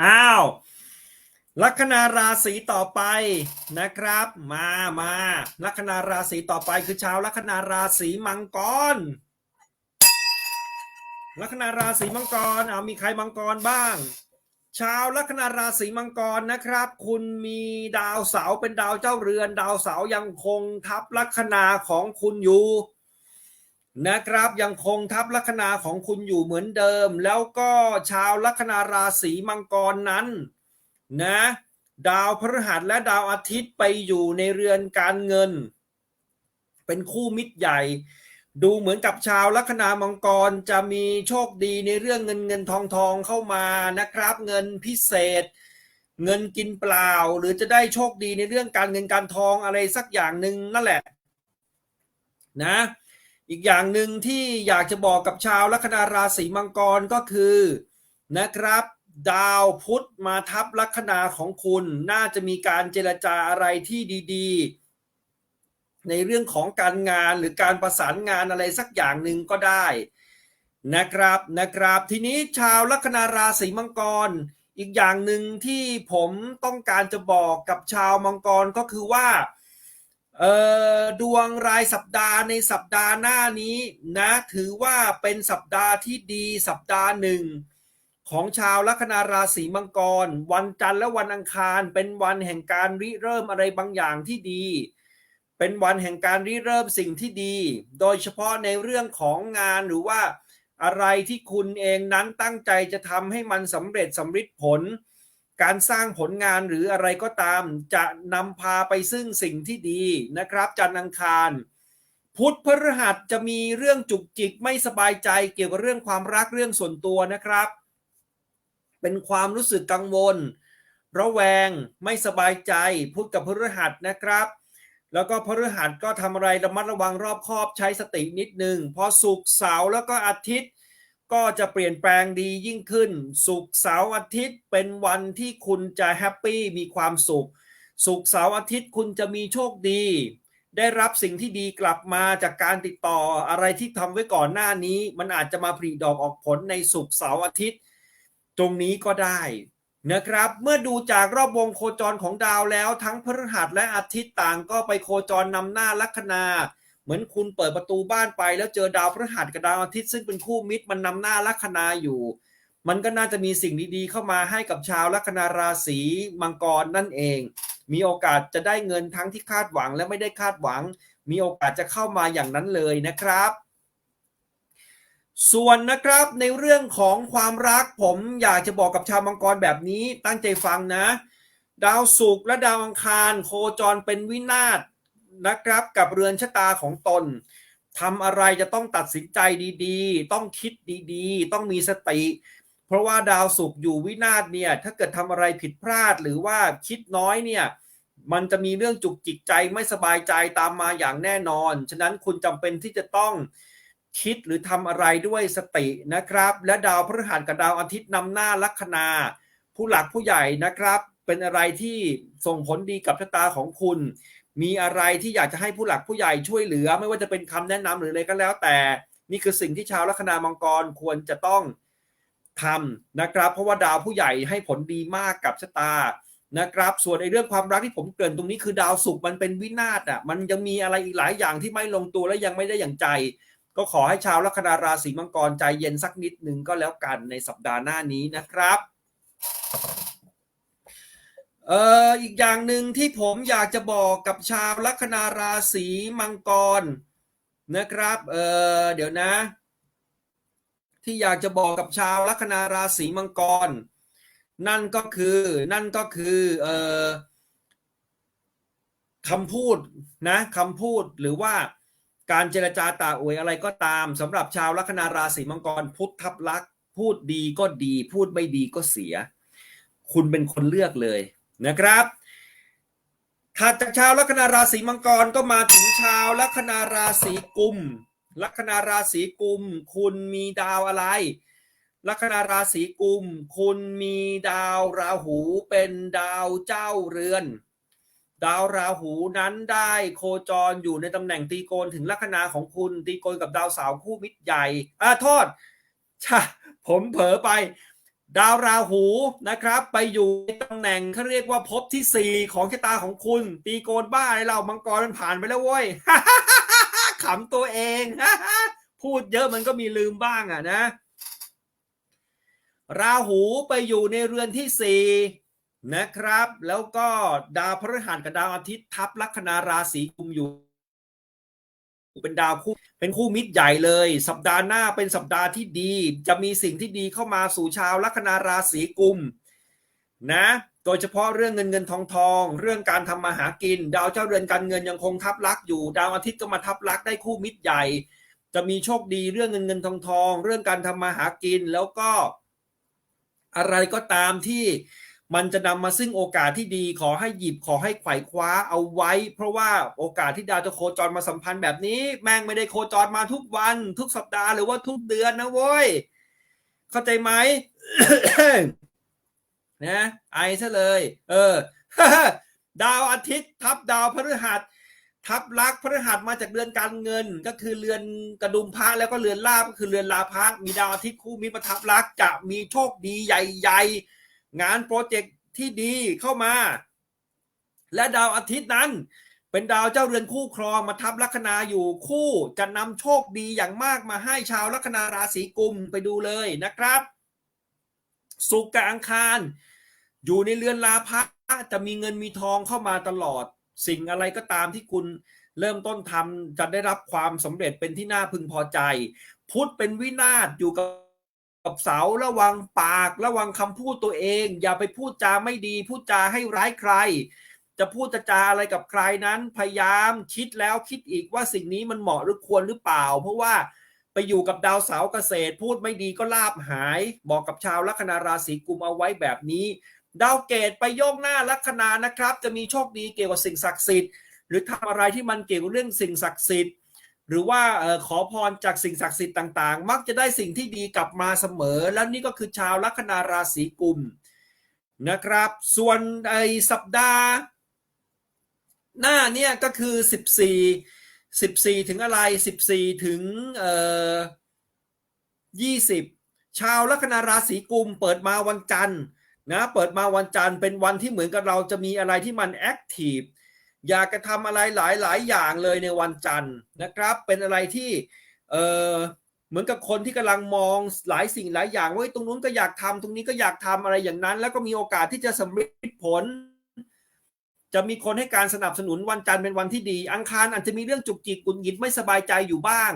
อ้าวลัคนาราศีต่อไปนะครับ มามาลัคนาราศีต่อไปคือชาวลัคนาราศีมังกรลัคนาราศีมังกรเอามีใครมังกรบ้าง ชาวลัคนาราศีมังกรนะครับ คุณมีดาวเสาร์เป็นดาวเจ้าเรือน ดาวเสาร์ยังคงทับลัคนาของคุณอยู่ นะครับยังคงทับลัคนาของคุณอยู่เหมือนเดิม แล้วก็ชาวลัคนาราศีมังกรนั้นนะดาวพฤหัสและดาวอาทิตย์ไปอยู่ในเรือนการเงิน เป็นคู่มิตรใหญ่ ดูเหมือนกับชาวลัคนามังกรจะมีโชคดีในเรื่องเงินเงินทองทองเข้ามานะครับ เงินพิเศษ เงินกินเปล่า หรือจะได้โชคดีในเรื่องการเงินการทองอะไรสักอย่างหนึ่งนั่นแหละ นะ อีกอย่างหนึ่งที่อยากจะบอกกับชาวลัคนาราศีมังกรก็คือนะครับ ดาวพุธมาทับลัคนาของคุณน่าจะมีการเจรจาอะไรที่ดีๆ ในเรื่องของการงานหรือการประสานงานอะไรสักอย่างหนึ่งก็ได้นะครับนะครับ ทีนี้ชาวลัคนาราศีมังกร อีกอย่างหนึ่งที่ผมต้องการจะบอกกับชาวมังกรก็คือว่า เอ่อดวงรายสัปดาห์ในสัปดาห์หน้านี้นะถือว่าเป็นสัปดาห์ที่ดีสัปดาห์หนึ่งของชาวลัคนาราศีมังกร วันจันทร์และวันอังคาร เป็นวันแห่งการริเริ่มอะไรบางอย่างที่ดี เป็นวันแห่งการริเริ่มสิ่งที่ดี โดยเฉพาะในเรื่องของงานหรือว่าอะไรที่คุณเองนั้นตั้งใจจะทำให้มันสำเร็จสำฤทธิ์ผล การสร้างผลงานหรืออะไรก็ตาม จะนำพาไปซึ่งสิ่งที่ดีนะครับ จันทร์อังคาร พุธพฤหัสจะมีเรื่องจุกจิกไม่สบายใจเกี่ยวกับเรื่องความรักเรื่องส่วนตัวนะครับ เป็นความรู้สึกกังวลระแวงไม่สบายใจพุธกับพฤหัสนะครับ แล้วก็พฤหัสก็ทำอะไรระมัดระวังรอบคอบใช้สตินิดนึงพอศุกร์เสาร์แล้วก็อาทิตย์ ก็จะเปลี่ยนแปลงดียิ่งขึ้นศุกเสาร์อาทิตย์เป็นวันที่คุณจะแฮปปี้มีความสุขศุกเสาร์อาทิตย์คุณจะมีโชคดี ได้รับสิ่งที่ดีกลับมาจากการติดต่ออะไรที่ทำไว้ก่อนหน้านี้ มันอาจจะมาผลิดอกออกผลในศุกเสาร์อาทิตย์ ตรงนี้ก็ได้นะครับ เมื่อดูจากรอบวงโคจรของดาวแล้วทั้งพฤหัสและอาทิตย์ต่างก็ไปโคจรนำหน้าลัคนา เหมือนคุณเปิดประตูบ้านไป แล้วเจอดาวพฤหัสกับดาวอาทิตย์ซึ่งเป็นคู่มิตรมันนำหน้าลัคนาอยู่ มันก็น่าจะมีสิ่งดีๆ เข้ามาให้กับชาวลัคนาราศีมังกรนั่นเอง มีโอกาสจะได้เงินทั้งที่คาดหวังและไม่ได้คาดหวัง มีโอกาสจะเข้ามาอย่างนั้นเลยนะครับ ส่วนนะครับในเรื่องของความรักผมอยากจะบอกกับชาวมังกรแบบนี้ตั้งใจฟังนะ ดาวศุกร์และดาวอังคาร โคจรเป็นวินาศ นะครับกับเรือนชะตาของตนทำอะไรจะต้องตัดสินใจดีๆ ต้องคิดดีๆ ต้องมีสติ เพราะว่าดาวศุกร์อยู่วินาศเนี่ย ถ้าเกิดทำอะไรผิดพลาดหรือว่าคิดน้อยเนี่ย มันจะมีเรื่องจุกจิกใจไม่สบายใจตามมาอย่างแน่นอน ฉะนั้นคุณจำเป็นที่จะต้องคิดหรือทำอะไรด้วยสตินะครับ และดาวพฤหัสกับดาวอาทิตย์นำหน้าลัคนา ผู้หลักผู้ใหญ่นะครับ เป็นอะไรที่ส่งผลดีกับชะตาของคุณ มีอะไรที่อยากจะให้ผู้หลักผู้ใหญ่ช่วยเหลือ ไม่ว่าจะเป็นคำแนะนำหรืออะไรก็แล้ว แต่นี่คือสิ่งที่ชาวลัคนามังกรควรจะต้องทำนะครับ เพราะว่าดาวผู้ใหญ่ให้ผลดีมากกับชะตานะครับ ส่วนในเรื่องความรักที่ผมเกริ่นตรงนี้คือดาวศุกร์มันเป็นวินาศอะมันยังมีอะไรอีกหลายอย่างที่ไม่ลงตัวและยังไม่ได้อย่างใจ ก็ขอให้ชาวลัคนาราศีมังกรใจเย็นสักนิดหนึ่งก็แล้วกันในสัปดาห์หน้านี้นะครับ เอ่ออีกอย่างหนึ่งที่ผมอยากจะบอกกับชาวลัคนาราศีมังกรนะครับเอ่อเดี๋ยวนะ ที่อยากจะบอกกับชาวลัคนาราศีมังกร นั่นก็คือนั่นก็คือเอ่อคำพูดนะคำพูดหรือว่าการเจรจาตาอวยอะไรก็ตามสำหรับชาวลัคนาราศีมังกร พุทธทับลักษ์พูดดีก็ดี พูดไม่ดีก็เสีย คุณเป็นคนเลือกเลย นะครับถัดจากชาวลัคนาราศีมังกรก็มาถึงชาวลัคนาราศีกุม ลัคนาราศีกุม คุณมีดาวอะไร ลัคนาราศีกุม คุณมีดาวราหูเป็นดาวเจ้าเรือน ดาวราหูนั้นได้โคจรอยู่ในตำแหน่งตีโกนถึงลัคนาของคุณตีโกนกับดาวเสาวคู่มิตรใหญ่อ่าโทษชะผมเผลอไป ดาวราหูนะครับ ไปอยู่ในตำแหน่งเขาเรียกว่าภพที่สี่ของชะตาของคุณ ตีโกนบ้าอะไรเรามังกรมันผ่านไปแล้วเว้ยขำตัวเอง พูดเยอะมันก็มีลืมบ้างอะนะ ราหูไปอยู่ในเรือนที่สี่นะครับ แล้วก็ดาวพฤหัสกับดาวอาทิตย์ทับลัคนาราศีกุมอยู่ เป็นดาวคู่ เป็นคู่มิตรใหญ่เลย สัปดาห์หน้าเป็นสัปดาห์ที่ดี จะมีสิ่งที่ดีเข้ามาสู่ชาวลัคนาราศีกุมนะ โดยเฉพาะเรื่องเงินเงินทองทอง เรื่องการทำมาหากิน ดาวเจ้าเรือนการเงินยังคงทับลักอยู่ ดาวอาทิตย์ก็มาทับลักได้คู่มิตรใหญ่ จะมีโชคดีเรื่องเงินเงินทองทอง เรื่องการทำมาหากินแล้วก็ อะไรก็ตามที่ มันจะนำมาซึ่งโอกาสที่ดีขอให้หยิบขอให้ไขว่คว้าเอาไว้ เพราะว่าโอกาสที่ดาวจะโคจรมาสัมพันธ์แบบนี้ แม่งไม่ได้โคจรมาทุกวัน ทุกสัปดาห์หรือว่าทุกเดือนนะเว้ย เข้าใจไหมนะไอซะเลย เออ ดาวอาทิตย์ ทับดาวพฤหัส ทับลักพฤหัสมาจากเรือนการเงิน ก็คือเรือนกระดุมพระแล้วก็เรือนลาบก็คือเรือนลาภะมีดาวอาทิตย์คู่มีประทับลักจะมีโชคดีใหญ่ ๆ งานโปรเจกต์ที่ดีเข้ามา และดาวอาทิตย์นั้น เป็นดาวเจ้าเรือนคู่ครองมาทับลัคนาอยู่คู่จะนำโชคดีอย่างมากมาให้ชาวลัคนาราศีกุมไปดูเลยนะครับ สุกกับอังคาร อยู่ในเรือนลาภะจะมีเงินมีทองเข้ามาตลอด สิ่งอะไรก็ตามที่คุณเริ่มต้นทำจะได้รับความสำเร็จเป็นที่น่าพึงพอใจ พุธเป็นวินาศอยู่กับ กับเสาระวังปากระวังคำพูดตัวเอง อย่าไปพูดจาไม่ดี พูดจาให้ร้ายใคร จะพูดจะจาอะไรกับใครนั้น พยายามคิดแล้วคิดอีกว่าสิ่งนี้มันเหมาะหรือควรหรือเปล่า เพราะว่าไปอยู่กับดาวเสาเกษตร พูดไม่ดีก็ลาบหาย บอกกับชาวลัคนาราศีกุมเอาไว้แบบนี้ ดาวเกตไปโยกหน้าลัคนานะครับ จะมีโชคดีเกี่ยวกับสิ่งศักดิ์สิทธิ์ หรือทำอะไรที่มันเกี่ยวกับเรื่องสิ่งศักดิ์สิทธิ์ หรือว่าขอพรจากสิ่งศักดิ์สิทธิ์ต่างๆ มักจะได้สิ่งที่ดีกลับมาเสมอ แล้วนี่ก็คือชาวลัคนาราศีกุมนะครับ ส่วนไอสัปดาห์ หน้าเนี่ยก็คือ 14 14 ถึงอะไร 14 ถึงเอ่อ20 ชาวลัคนาราศีกุมเปิดมาวันจันทร์นะเปิดมาวันจันทร์เป็นวันที่เหมือนกับเราจะมีอะไรที่มันแอคทีฟ อยากจะทำอะไรหลายหลายอย่างเลยในวันจันทร์นะครับ เป็นอะไรที่เออเหมือนกับคนที่กำลังมองหลายสิ่งหลายอย่างว่าตรงนู้นก็อยากทำตรงนี้ก็อยากทำอะไรอย่างนั้น แล้วก็มีโอกาสที่จะสำเร็จผล จะมีคนให้การสนับสนุนวันจันทร์เป็นวันที่ดี อังคารอาจจะมีเรื่องจุกจิกกุนหิดไม่สบายใจอยู่บ้าง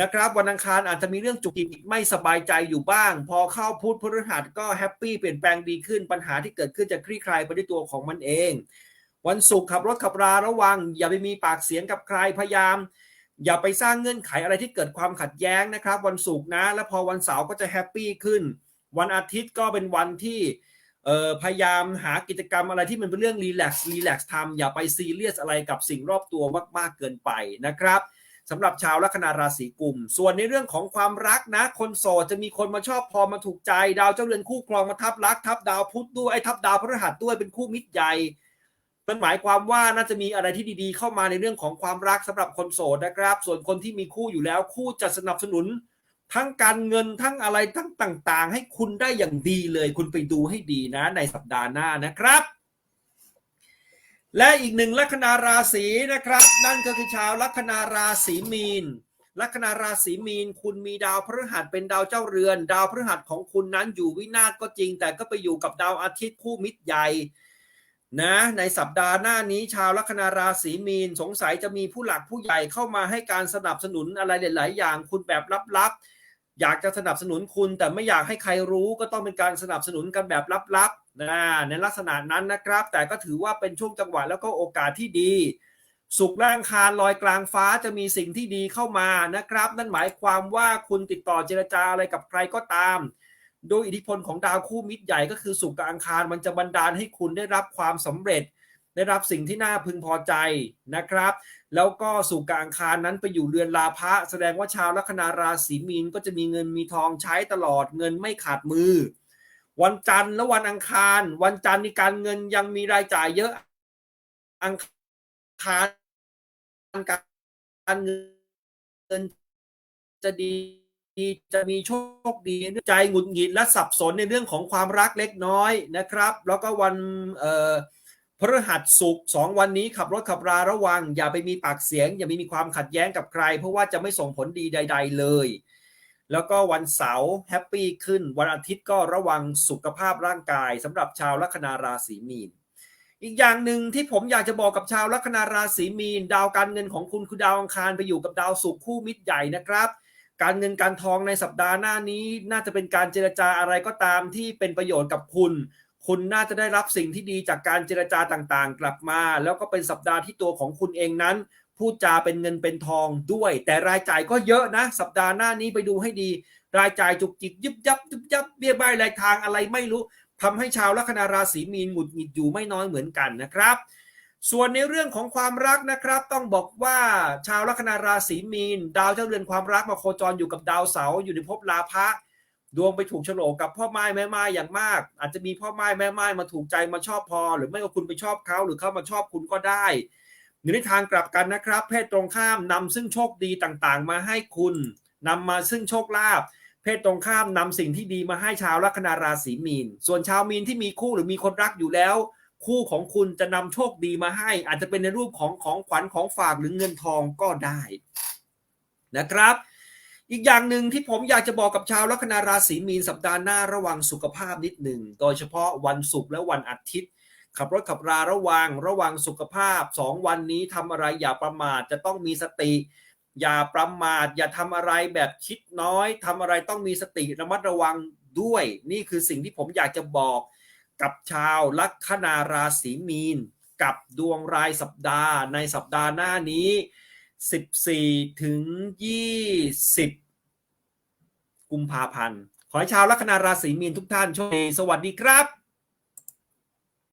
นะครับ วันอังคารอาจจะมีเรื่องจุกจิกไม่สบายใจอยู่บ้าง พอเข้าพุธพฤหัสก็แฮปปี้เปลี่ยนแปลงดีขึ้นปัญหาที่เกิดขึ้นจะคลี่คลายไปด้วยตัวของมันเอง วันศุกร์ขับรถขับราระวัง อย่าไปมีปากเสียงกับใครพยายาม อย่าไปสร้างเงื่อนไขอะไรที่เกิดความขัดแย้งนะครับ วันศุกร์นะ แล้วพอวันเสาร์ก็จะแฮปปี้ขึ้น วันอาทิตย์ก็เป็นวันที่พยายามหากิจกรรมอะไรที่มันเป็นเรื่องรีแลกซ์รีแลกซ์ทำอย่าไปซีเรียสอะไรกับสิ่งรอบตัวมากๆเกินไปนะครับสำหรับชาวลัคนาราศีกุม ส่วนในเรื่องของความรักนะ คนโสดจะมีคนมาชอบพอมาถูกใจ ดาวเจ้าเรือนคู่ครองมาทับรักทับดาวพุธด้วยไอ้ทับดาวพฤหัสด้วยเป็นคู่มิตรใหญ่ มันหมายความว่าน่าจะมีอะไรที่ดีๆ เข้ามาในเรื่องของความรักสำหรับคนโสดนะครับ ส่วนคนที่มีคู่อยู่แล้ว คู่จะสนับสนุน ทั้งการเงินทั้งอะไรทั้งต่าง ๆ ให้คุณได้อย่างดีเลย คุณไปดูให้ดีนะ ในสัปดาห์หน้านะครับ และอีกหนึ่งลัคนาราศีนะครับ นั่นก็คือชาวลัคนาราศีมีนลัคนาราศีมีน คุณมีดาวพฤหัสเป็นดาวเจ้าเรือน ดาวพฤหัสของคุณนั้นอยู่วินาศก็จริง แต่ก็ไปอยู่กับดาวอาทิตย์คู่มิตรใหญ่ นะในสัปดาห์หน้านี้ชาวลัคนาราศีมีน สงสัยจะมีผู้หลักผู้ใหญ่เข้ามาให้การสนับสนุนอะไรหลาย ๆ อย่างคุณแบบลับๆอยากจะสนับสนุนคุณแต่ไม่อยากให้ใครรู้ก็ต้องเป็นการสนับสนุนกันแบบลับๆนะในลักษณะนั้นนะครับ แต่ก็ถือว่าเป็นช่วงจังหวะแล้วก็โอกาสที่ดี สุขร่างคารลอยกลางฟ้าจะมีสิ่งที่ดีเข้ามานะครับ นั่นหมายความว่าคุณติดต่อเจรจาอะไรกับใครก็ตาม โดยอิทธิพลของดาวคู่มิตรใหญ่ก็คือสุกกับอังคารมันจะบันดาลให้คุณได้รับความสำเร็จ ได้รับสิ่งที่น่าพึงพอใจนะครับ แล้วก็สุกกับอังคารนั้นไปอยู่เรือนลาภะแสดงว่าชาวลัคนาราศีมีนก็จะมีเงินมีทองใช้ตลอดเงินไม่ขาดมือ วันจันทร์และวันอังคาร วันจันทร์ในการเงินยังมีรายจ่ายเยอะอังคารการเงินจะดี จะมีโชคดีใจหงุดหงิดและสับสนในเรื่องของความรักเล็กน้อยนะครับ แล้วก็วันเอ่อพฤหัสศุกร์สองวันนี้ขับรถขับราระวัง อย่าไปมีปากเสียง อย่าไปมีความขัดแย้งกับใคร เพราะว่าจะไม่ส่งผลดีใด ๆ เลย แล้วก็วันเสาร์แฮปปี้ขึ้น วันอาทิตย์ก็ระวังสุขภาพร่างกายสำหรับชาวลัคนาราศีมีนอีกอย่างหนึ่งที่ผมอยากจะบอกกับชาวลัคนาราศีมีน ดาวการเงินของคุณคือดาวอังคารไปอยู่กับดาวศุกร์คู่มิตรใหญ่นะครับ การเงินการทองในสัปดาห์หน้านี้ น่าจะเป็นการเจรจาอะไรก็ตามที่เป็นประโยชน์กับคุณ คุณน่าจะได้รับสิ่งที่ดีจากการเจรจาต่างๆ กลับมา แล้วก็เป็นสัปดาห์ที่ตัวของคุณเองนั้น พูดจาเป็นเงินเป็นทองด้วย แต่รายจ่ายก็เยอะนะ สัปดาห์หน้านี้ไปดูให้ดี รายจ่ายจุกจิกยุบยับยุบยับเบี้ยใบรายทางอะไรไม่รู้ทำให้ชาวลัคนาราศีมีนหงุดหงิดอยู่ไม่น้อยเหมือนกันนะครับ ส่วนในเรื่องของความรักนะครับ ต้องบอกว่าชาวลัคนาราศีมีน ดาวเจ้าเรือนความรักมาโคจรอยู่กับดาวเสาร์อยู่ในภพลาภะดวงไปถูกโฉลกกับพ่อไม้แม่ไม้อย่างมาก อาจจะมีพ่อไม้แม่ไม้มาถูกใจมาชอบพอ หรือไม่ก็คุณไปชอบเขาหรือเขามาชอบคุณก็ได้ในทางกลับกันนะครับ เพศตรงข้ามนำซึ่งโชคดีต่างๆ มาให้คุณนำมาซึ่งโชคลาภเพศตรงข้ามนำสิ่งที่ดีมาให้ชาวลัคนาราศีมีน ส่วนชาวมีนที่มีคู่หรือมีคนรักอยู่แล้ว คู่ของคุณจะนำโชคดีมาให้ อาจจะเป็นในรูปของของขวัญของฝากหรือเงินทองก็ได้นะครับ อีกอย่างหนึ่งที่ผมอยากจะบอกกับชาวลัคนาราศีมีนสัปดาห์หน้าระวังสุขภาพนิดหนึ่ง โดยเฉพาะวันศุกร์และวันอาทิตย์ ขับรถขับราระวังระวังสุขภาพสองวันนี้ทำอะไรอย่าประมาทจะต้องมีสติ อย่าประมาท อย่าทำอะไรแบบคิดน้อยทำอะไรต้องมีสติระมัดระวังด้วย นี่คือสิ่งที่ผมอยากจะบอก กับชาวลัคนาราศีมีน กับดวงรายสัปดาห์ในสัปดาห์หน้านี้ 14 ถึง 20 กุมภาพันธ์ ขอให้ชาวลัคนาราศีมีนทุกท่านโชคดี สวัสดีครับ